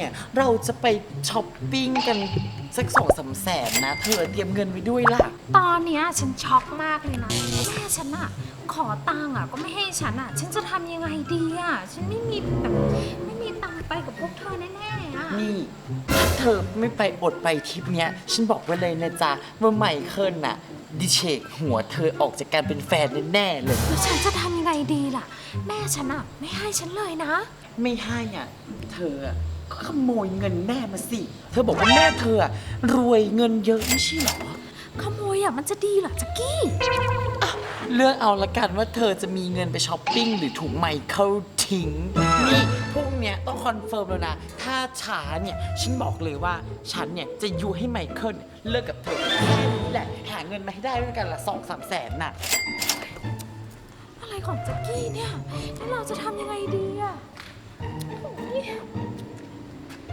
เนี่ย เราจะไปช้อปปิ้งกันสักสองสามแสนนะ เธอเตรียมเงินไว้ด้วยล่ะ ตอนเนี้ยฉันช็อกมากเลยนะแม่ฉันอะขอตังค์อะก็ไม่ให้ฉันอะฉันจะทำยังไงดีอะฉันไม่มีแบบไม่มีตังค์ไปกับพวกเธอแน่ๆอะนี่ถ้าเธอไม่ไปอดไปทริปเนี้ย ฉันบอกไว้เลยนะจ๊ะว่าไมเคิลน่ะ ดิเชกหัวเธอออกจากการเป็นแฟนแน่ๆเลย แล้วฉันจะทำยังไงดีล่ะ แม่ฉันอะไม่ให้ฉันเลยนะ ไม่ให้อะ เธออะ ก็ขโมยเงินแม่มาสิ เธอบอกว่าแม่เธออะรวยเงินเยอะไม่ใช่เหรอ ขโมยอะมันจะดีเหรอจักกี้ เลือกเอาละกันว่าเธอจะมีเงินไปช้อปปิ้งหรือถูกไมเคิลทิ้ง นี่พวกเนี้ยต้องคอนเฟิร์มแล้วนะ ถ้าช้าเนี่ย ฉันบอกเลยว่าฉันเนี่ย จะยูให้ไมเคิลเลิกกับเธอแค่นี้แหละ หาเงินมาให้ได้ด้วยกันละสองสามแสนน่ะ อะไรของจักกี้เนี่ย แล้วเราจะทำยังไงดีอะโอ้ยอ่า เ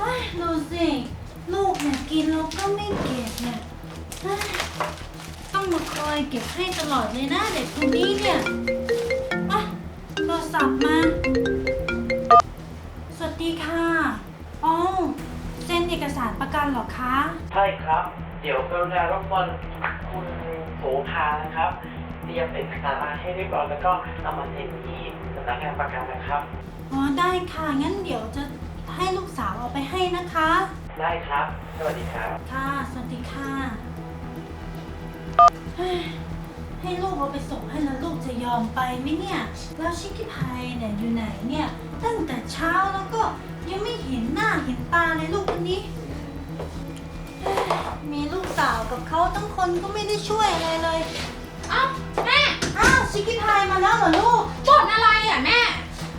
ฮ้ยดูสิ ลูกเนี่ยกินแล้วก็ไม่เก็บเนี่ยเฮ้ยต้องมาคอยเก็บให้ตลอดเลยนะเด็กคนนี้เนี่ยอะโทรศัพท์มา สวัสดีค่ะ อ๋อเซ็นเอกสารประกันเหรอคะ ใช่ครับ ดี๋ยวกรุณารบกวนคุณโสภานะครับ เตรียมเอกสารมาให้เรียบร้อยแล้วก็เอามาเซ็นที่สำนักงานประกันนะครับ อ๋อได้ค่ะ งั้นเดี๋ยวจะให้ลูกสาวเอาไปให้นะคะ ได้ครับ สวัสดีครับ ค่ะ สวัสดีค่ะเฮ้ยให้ลูกเอาไปส่งให้แล้วลูกจะยอมไปไหมเนี่ย แล้วชิคกี้พายเนี่ยอยู่ไหนเนี่ย ตั้งแต่เช้าแล้วก็ยังไม่เห็นหน้าเห็นตาเลยลูกคนนี้เฮ้ย มีลูกสาวกับเขาทั้งคนก็ไม่ได้ช่วยอะไรเลยเอ้าแม่อ้าวชิคกี้พายมาแล้วเหรอลูก บ่นอะไรอะแม่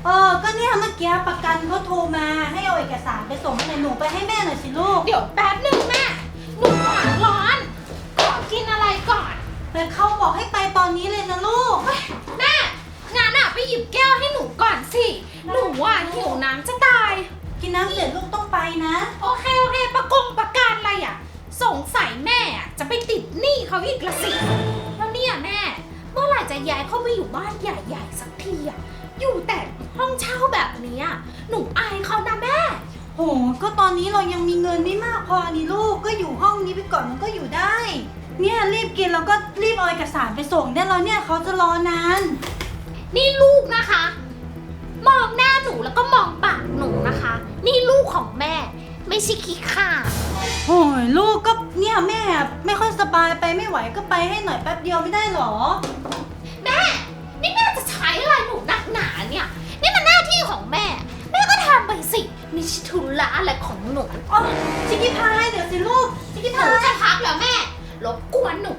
เออ ก็เนี่ยเมื่อกี้ประกันเขาโทรมาให้เอาเอกสารไปส่งให้หนูไปให้แม่หน่อยสิลูก เดี๋ยวแป๊บหนึ่งแม่หนูปากร้อน ขอกินอะไรก่อน แต่เขาบอกให้ไปตอนนี้เลยนะลูกเฮ้ยแม่งานอะไปหยิบแก้วให้หนูก่อนสิ หนูอะหิวน้ำจะตาย กินน้ำเสร็จลูกต้องไปนะ โอเคโอเคประกงประการอะไรอะ สงสัยแม่อะจะไปติดหนี้เขาอีกละสิ แล้วเนี่ยแม่ เมื่อไหร่จะย้ายเข้าไปอยู่บ้านใหญ่ๆสักทีอะอยู่แต่ห้องเช่าแบบเนี้ยหนูอายเขานะแม่ โห ก็ตอนนี้เรายังมีเงินไม่มากพอนี่ลูก ก็อยู่ห้องนี้ไปก่อนมันก็อยู่ได้ เนี่ยรีบกินแล้วก็รีบเอาเอกสารไปส่งได้แล้วเนี่ยเขาจะรอนาน นี่ลูกนะคะ มองหน้าหนูแล้วก็มองปากหนูนะคะ นี่ลูกของแม่ ไม่ใช่ขี้ข่า โอ้ยลูกก็เนี่ยแม่ไม่ค่อยสบายไปไม่ไหวก็ไปให้หน่อยแป๊บเดียวไม่ได้หรอ แม่ นี่แม่จะใช้อะไรหนูหนักหนาเนี่ย นี่มันหน้าที่ของแม่ แม่ก็ทำไปสิไม่ใช่ธุระอะไรของหนูอ๋อชิคกี้พายเดี๋ยวสิลูกชิคกี้หพานูยจะพักแล้วแม่รบกวนหนู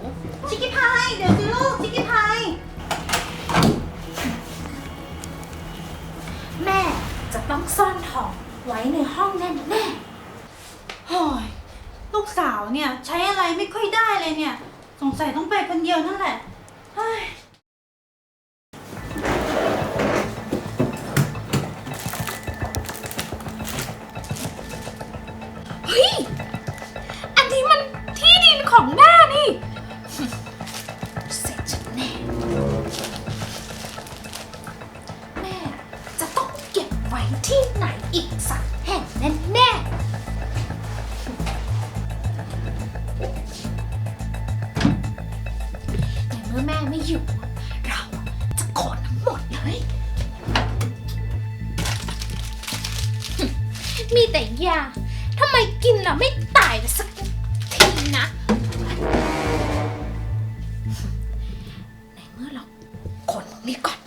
ชิคกี้พายเดี๋ยวสิลูกชิคกี้พายแม่จะต้องซ่อนทองไว้ในห้องแน่แน่โอ้ย ลูกสาวเนี่ยใช้อะไรไม่ค่อยได้เลยเนี่ย สงสัยต้องไปคนเดียวนั่นแหละเฮ้ยเฮ้ย อันนี้มันที่ดินของแม่นี่ เสร็จฉันแน่ แม่จะต้องเก็บไว้ที่ไหนอีกสักแห่งแน่แน่ๆ คนนี่ก่อน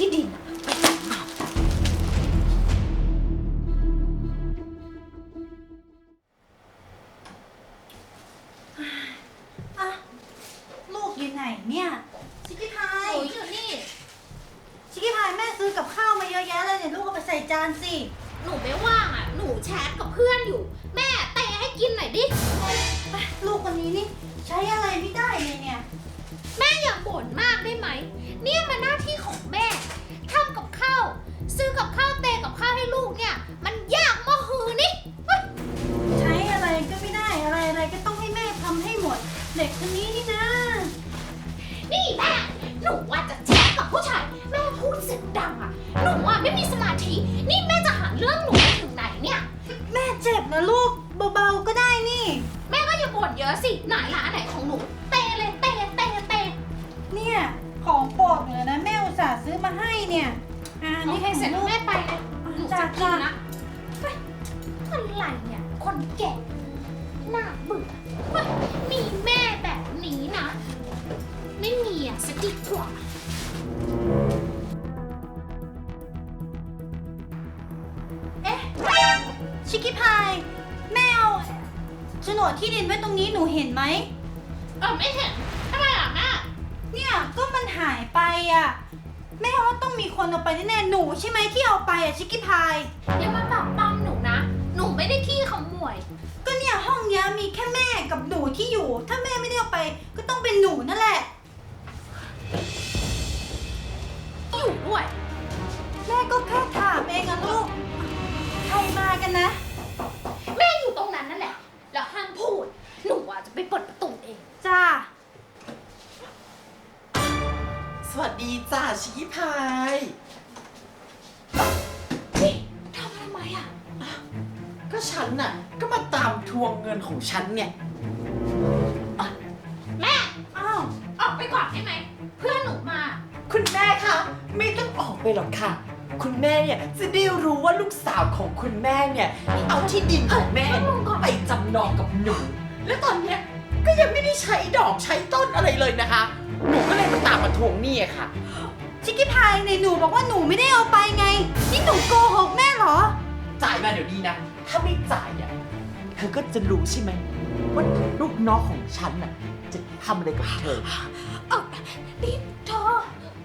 Tidin. บ่นมากได้ไหม เนี่ยมันหน้าที่ของแม่ทำกับข้าวซื้อกับข้าวเตะกับข้าวให้ลูกเนี่ย มันยากมากหือนี่เฮ้ยใช้อะไรก็ไม่ได้อะไรอะไรก็ต้องให้แม่ทำให้หมด เด็กคนนี้นี่นะ นี่แม่หนูว่าจะแชทกับผู้ชาย แม่พูดเสียงดังอะหนูอะไม่มีสมาธิ นี่แม่จะหาเรื่องหนูไปถึงไหนเนี่ย แม่เจ็บนะลูกเบาๆก็ได้นี่ แม่ก็อย่าบ่นเยอะสิไหนล่ะอันไหนของหนู องโปรดเลยนะ แม่อุตส่าห์ซื้อมาให้เนี่ยอ่าโอนี่เคเสร็จของแล้วลูกแม่ไปเลยหนูจะกินนะเฮ้ยอะไรเนี่ย คนแก่น่าเบื่อเฮ้ยมีแม่แบบนี้นะ ไม่มีอะสักดีกว่า เอ๊ะ ชิคกี้พายแม่เอาโฉนดที่ดินไว้ตรงนี้หนูเห็นไหม เออไม่เห็นทำไมอะแม่ เนี่ยก็มันหายไปอะแม่ว่าต้องมีคนเอาไปแน่ๆหนูใช่ไหมที่เอาไปอะชิคกี้พายอย่ามาปรับปรามหนูนะ หนูไม่ได้ขี้ขโมย ก็เนี่ยห้องเนี้ยมีแค่แม่กับหนูที่อยู่ ถ้าแม่ไม่ได้เอาไป ก็ต้องเป็นหนูนั่นแหละ อยู่ด้วย แม่ก็แค่ถามเองอะลูก ใครมากันนะ ดีจ้าชิคกี้พายนี่ทำทำไมอะ ก็ฉันน่ะ ก็มาตามทวงเงินของฉันเนี่ย แม่ อ้าว ออกไปก่อนได้ไหม เพื่อนหนูมา คุณแม่คะไม่ต้องออกไปหรอกค่ะ คุณแม่เนี่ยจะได้รู้ว่าลูกสาวของคุณแม่เนี่ย เอาที่ดินของแม่ไปจำนองกับหนู และตอนเนี้ยก็ยังไม่ได้ใช้ดอกใช้ต้นอะไรเลยนะคะ หนูก็เลยมาตามมาทวงหนี้อะค่ะ ชิคกี้พายในหนูบอกว่าหนูไม่ได้เอาไปไง นี่หนูโกหกแม่เหรอ จ่ายมาเดี๋ยวนี้นะ ถ้าไม่จ่ายเนี่ยเธอก็จะรู้ใช่ไหมว่าลูกน้องของฉันน่ะจะทำอะไรกับเธอ เออนี่เธอ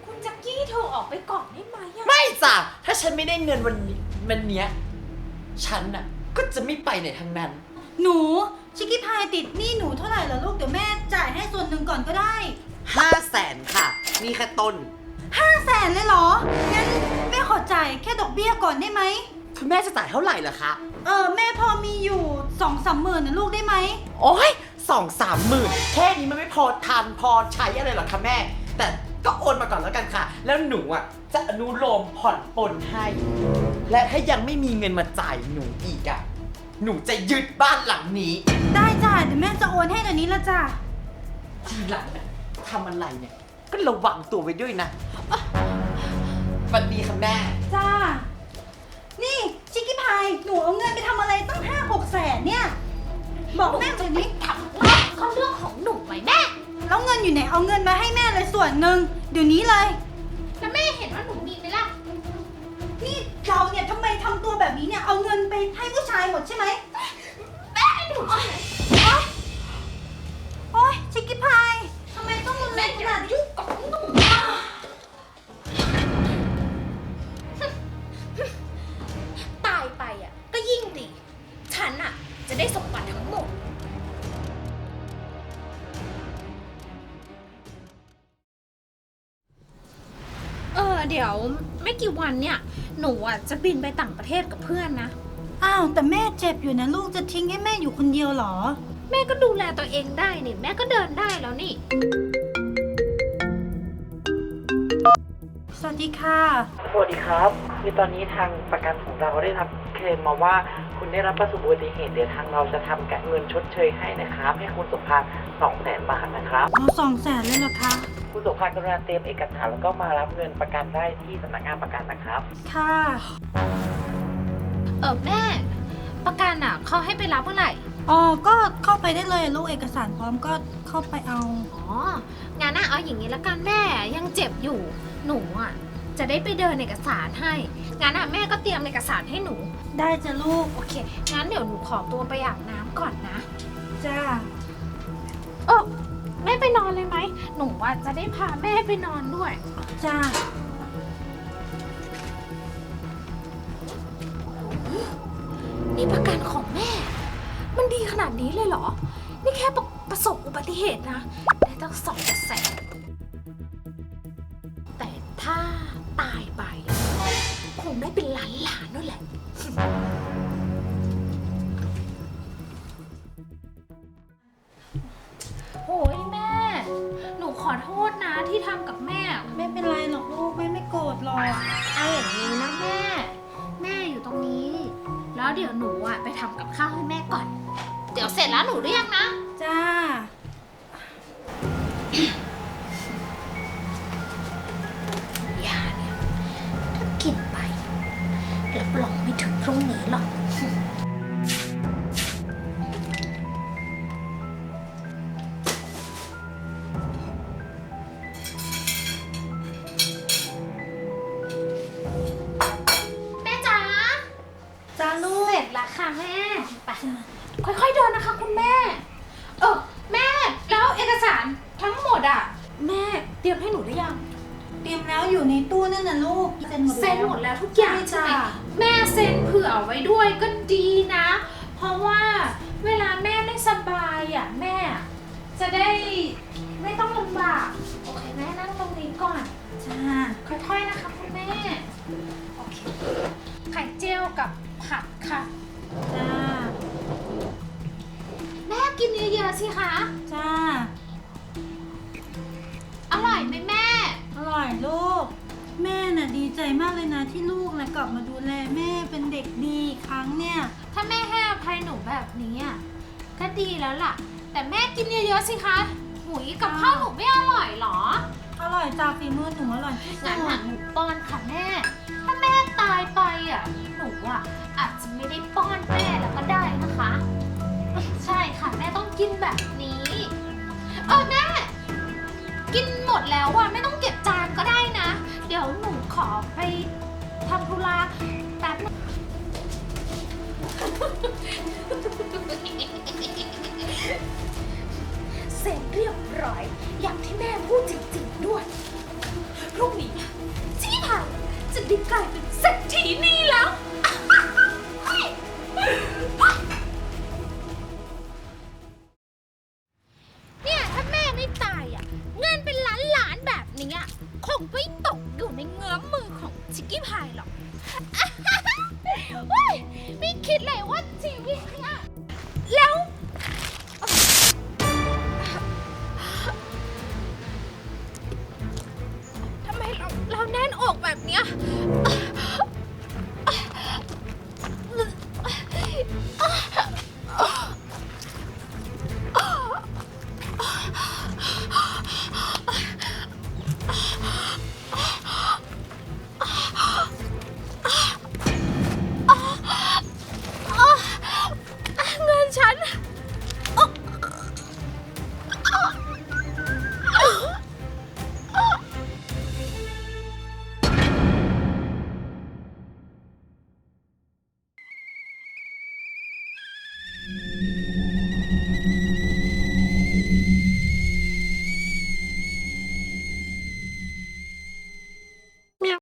คุณแจ็คกี้เธอออกไปก่อนได้ไหมอะไม่จ้ะถ้าฉันไม่ได้เงินวันนี้วันเนี้ยฉันน่ะก็จะไม่ไปไหนทั้งนั้น หนู ชิคกี้พายติดหนี้หนูเท่าไหร่เหรอลูก เดี๋ยวแม่จ่ายให้ส่วนหนึ่งก่อนก็ได้ ห้าแสนค่ะ นี่แค่ต้น ห้าแสนเลยเหรอ งั้นแม่ขอจ่ายแค่ดอกเบี้ยก่อนได้ไหม คุณแม่จะจ่ายเท่าไหร่ล่ะคะ เออแม่พอมีอยู่สองสามหมื่นนะลูกได้ไหม โอ้ยสองสามหมื่นแค่นี้มันไม่พอทานพอใช้อะไรหรอกคะแม่ แต่ก็โอนมาก่อนแล้วกันค่ะ แล้วหนูอะจะอนุโลมผ่อนปลนให้ และถ้ายังไม่มีเงินมาจ่ายหนูอีกอะ หนูจะยึดบ้านหลังนี้ได้จ้ะเดี๋ยวแม่จะโอนให้เดี๋ยวนี้ละจ้ะทีหลังน่ะ ทำอะไรเนี่ย ก็ระวังตัวไว้ด้วยนะสวัสดีค่ะแม่ จ้า นี่ชิคกี้พาย หนูเอาเงินไปทำอะไรตั้งห้าหกแสนเนี่ย บอกแม่เดี๋ยวนี้ทำเรื่องเขาเรื่องของหนูไหมแม่ แล้วเงินอยู่ไหน เอาเงินมาให้แม่เลยส่วนหนึ่งเดี๋ยวนี้เลย แล้วแม่เห็นว่าหนูมีไหมล่ะ นี่เราเนี่ยทำไมทำตัวแบบนี้เนี่ย เอาเงินไปให้ผู้ชายหมดใช่ไหม แม่หนูใช่ไหมโอ๊ยชิคกี้พาย ยิ่งดี ฉันอะจะได้สมบัติทั้งหมด เออเดี๋ยวไม่กี่วันเนี่ย หนูอะจะบินไปต่างประเทศกับเพื่อนนะ อ้าว แต่แม่เจ็บอยู่นะลูกจะทิ้งให้แม่อยู่คนเดียวเหรอ แม่ก็ดูแลตัวเองได้นี่ แม่ก็เดินได้แล้วนี่ สวัสดีค่ะ สวัสดีครับคือตอนนี้ทางประกันของเราได้รับเคลมมาว่าคุณได้รับประสบอุบัติเหตุเดี๋ยวทางเราจะทำการเงินชดเชยให้นะครับ ให้คุณสุภาสองแสนบาทนะครับ อ๋อสองแสนเลยเหรอคะ คุณสุภากรุณาเตรียมเอกสารแล้วก็มารับเงินประกันได้ที่สำนักงานประกันนะครับ ค่ะ เออแม่ ประกันอะเขาให้ไปรับเมื่อไหร่ อ๋อ ก็เข้าไปได้เลยลูกเอกสารพร้อมก็เข้าไปเอา อ๋อ งานน่ะเอาอย่างนี้ละกันแม่ยังเจ็บอยู่ หนูอะ จะได้ไปเดินเอกสารให้ งั้นอะแม่ก็เตรียมเอกสารให้หนู ได้จ้ะลูก โอเค งั้นเดี๋ยวหนูขอตัวไปอาบน้ำก่อนนะ จ้า เออแม่ไปนอนเลยไหม หนูอะจะได้พาแม่ไปนอนด้วย จ้า นี่ประกันของแม่ มันดีขนาดนี้เลยเหรอ นี่แค่ประประสบอุบัติเหตุนะ ได้ตั้งสองแสน งได้เป็นล้านล้านๆนั่นแหละ โอ้ยแม่ หนูขอโทษนะที่ทำกับแม่ ไม่เป็นไรหรอกลูกแม่ไม่โกรธหรอกเอาอย่างนี้นะแม่ แม่อยู่ตรงนี้ แล้วเดี๋ยวหนูอะไปทำกับข้าวให้แม่ก่อน เดี๋ยวเสร็จแล้วหนูเรียกนะ จ้า ค่ะแม่ ไป ค่อยๆเดินนะคะคุณแม่ เออแม่ แล้วเอกสารทั้งหมดอะ แม่เตรียมให้หนูหรือยัง เตรียมแล้วอยู่ในตู้นั่นน่ะลูกเซ็นหมดเซ็นหมดแล้วทุกอย่างใช่ใช่ไหมจ้ะแม่เซ็นเผื่อไว้ด้วยก็ดีนะ เพราะว่าเวลาแม่ไม่สบายอะแม่ จะได้ไม่ต้องลำบาก โอเคแม่นั่งตรงนี้ก่อน จ้า ค่อยๆนะคะคุณแม่ สิคะ จ้า อร่อยไหมแม่ อร่อยลูก แม่น่ะดีใจมากเลยนะที่ลูกนะกลับมาดูแลแม่เป็นเด็กดีอีกครั้งเนี่ย ถ้าแม่ให้อภัยหนูแบบนี้อะก็ดีแล้วล่ะ แต่แม่กินเยอะๆสิคะหุยกับข้าวหนูไม่อร่อยเหรอ อร่อยจ้าฝีมือหนูอร่อยที่สุงั้นดหนังหนูป้อนค่ะแม่ ถ้าแม่ตายไปอะหนูอะอาจจะไม่ได้ป้อนแม่แล้วก็ได้นะคะ ใช่ค่ะ แม่ต้องกินแบบนี้ เออแม่กินหมดแล้วอะไม่ต้องเก็บจานก็ได้นะ เดี๋ยวหนูขอไปทำธุระแป๊บนึงเสร็จเรียบร้อย อย่างที่แม่พูดจริงๆด้วยพรุ่งนี้ที่ผ่านจะได้กลายเป็นเศรษฐีนีแล้ว